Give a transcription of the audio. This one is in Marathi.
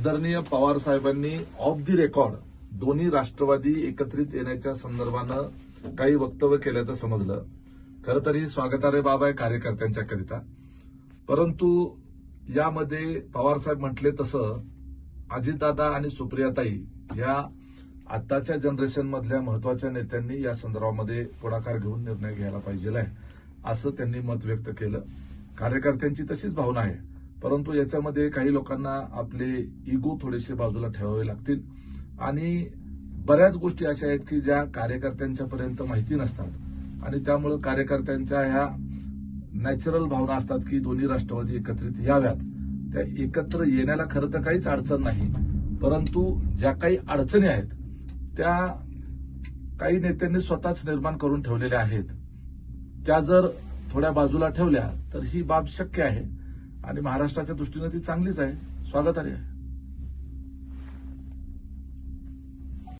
आदरणीय पवार साहेबांनी ऑफ दी रेकॉर्ड दोन्ही राष्ट्रवादी एकत्रित येण्याच्या संदर्भानं काही वक्तव्य केल्याचं समजलं. खरं तर ही स्वागतारे बाब आहे कार्यकर्त्यांच्याकरिता परंतु यामध्ये पवारसाहेब म्हटले तसं अजितदादा आणि सुप्रियाताई या आताच्या जनरेशन मधल्या महत्त्वाच्या नेत्यांनी या संदर्भामध्ये पुढाकार घेऊन निर्णय घ्यायला पाहिजे आहे असं त्यांनी मत व्यक्त केलं. कार्यकर्त्यांची तशीच भावना आहे. परंतु याच्यामध्ये काही लोकांना आपले इगो थोडेसे बाजूला ठेवावे लागतील. आणि बऱ्याच गोष्टी अशा आहेत की ज्या कार्यकर्त्यांच्या पर्यंत माहिती नसतात. आणि त्यामुळं कार्यकर्त्यांच्या ह्या नॅचरल भावना असतात की दोन्ही राष्ट्रवादी एकत्रित याव्यात. त्या एकत्र येण्याला खरं तर काहीच अडचण नाही. परंतु ज्या काही अडचणी आहेत त्या काही नेत्यांनी स्वतःच निर्माण करून ठेवलेल्या आहेत. त्या जर थोड्या बाजूला ठेवल्या तर ही बाब शक्य आहे. आणि महाराष्ट्राच्या दृष्टीनं ती चांगलीच आहे. स्वागतार्ह आहे.